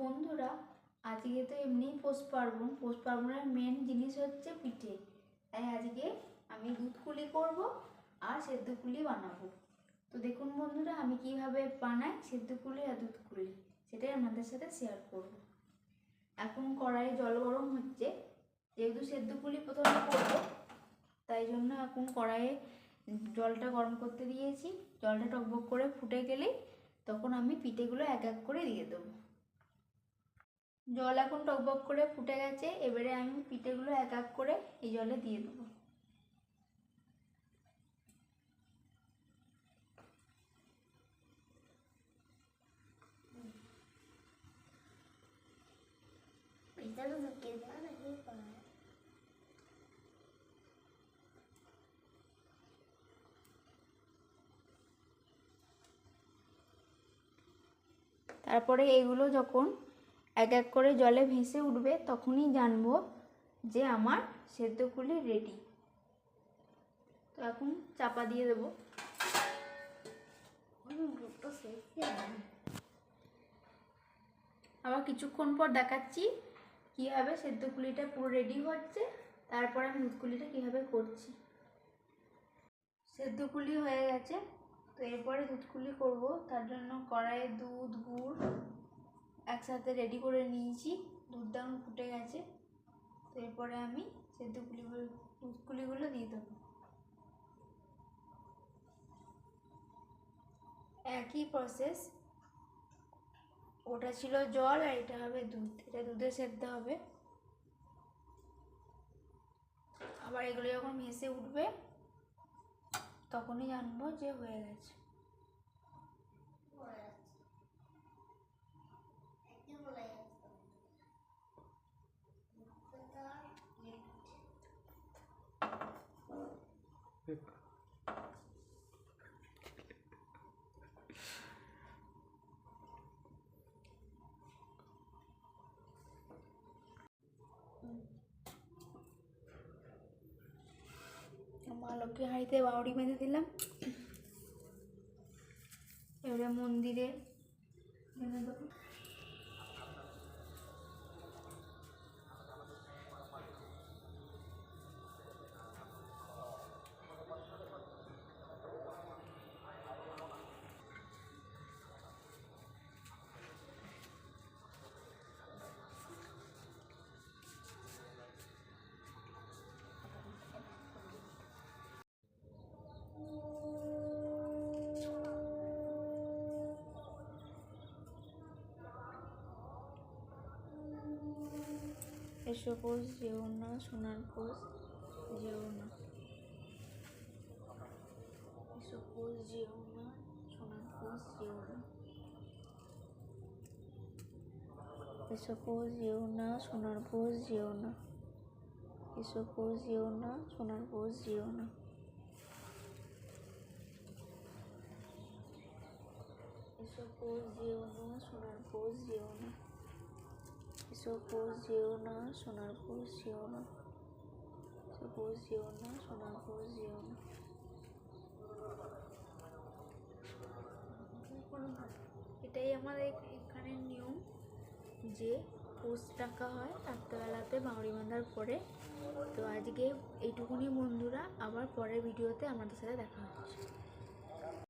বন্ধুরা, আজকে তো এমনি পৌষ পার্বণ। পৌষ পার্বণের মেন জিনিস হচ্ছে পিঠে। তাই আজকে আমি দুধ কুলি করব আর সেদ্ধ কুলি বানাবো। তো দেখুন বন্ধুরা, আমি কীভাবে বানাই সেদ্ধ কুলি আর দুধ কুলি, সেটাই আপনাদের সাথে শেয়ার করব। এখন কড়াইয়ে জল গরম হচ্ছে, যেহেতু সেদ্ধ কুলি প্রথমে করব, তাই জন্য এখন কড়াইয়ে জলটা গরম করতে দিয়েছি। জলটা টকবক করে ফুটে গেলেই তখন আমি পিঠেগুলো এক এক করে দিয়ে দেবো। জল এখন টকবক করে ফুটে গেছে এবারে আমি পিঠেগুলো এক এক করে এই জলে দিয়ে দেবো. তারপরে এগুলো যখন এক এক করে জলে ভেসে উঠবে, তখনই জানব যে আমার সেদ্ধ সেদ্ধগুলি রেডি তো এখন চাপা দিয়ে দেবো. আবার কিছুক্ষণ পর দেখাচ্ছি কীভাবে সেদ্ধ কুলিটা পুরো রেডি হচ্ছে, তারপর আমি দুধকুলিটা কীভাবে করছি সেদ্ধ কুলি হয়ে গেছে, তো এরপরে দুধকুলি করব, তার জন্য কড়াইয়ে দুধ, গুড় একসাথে রেডি করে নিয়েছি। দুধটা এখন ফুটে গেছে। তো এরপরে আমি সেদ্ধ কুলিগুলো দুধকুলিগুলো দিয়ে দেবো। একই প্রসেস ওটা ছিল জল আর এটা হবে দুধ। এটা দুধে সেদ্ধ হবে। আবার এগুলো যখন ভেসে উঠবে, তখনই জানব যে হয়ে গেছে। মা লক্ষ্মী হাঁড়িতে বাউরি বেঁধে দিলাম। এবারে মন্দিরে। বেঁধে দেবো এসো কোষ যেও না সোনার কোষ যেও না এসো কোষ যেও না সোনার কোষ যেও না এসো যেও না সোনার কোষ যেও না এসো কোষ যেও না সোনার কোষ না এসো কোষ না সোনার কোষ যেও না কোষ যেও না সোনার কোষ যেও না কোষ যেও না সোনার কোষ যেও না এটাই আমাদের এখানের নিয়ম যে পোষ রাখা হয় রাত্রেবেলাতে বাউরি বাঁধার পরে। তো আজকে এইটুকুনি বন্ধুরা, আবার পরের ভিডিওতে আমাদের সাথে দেখা হচ্ছে।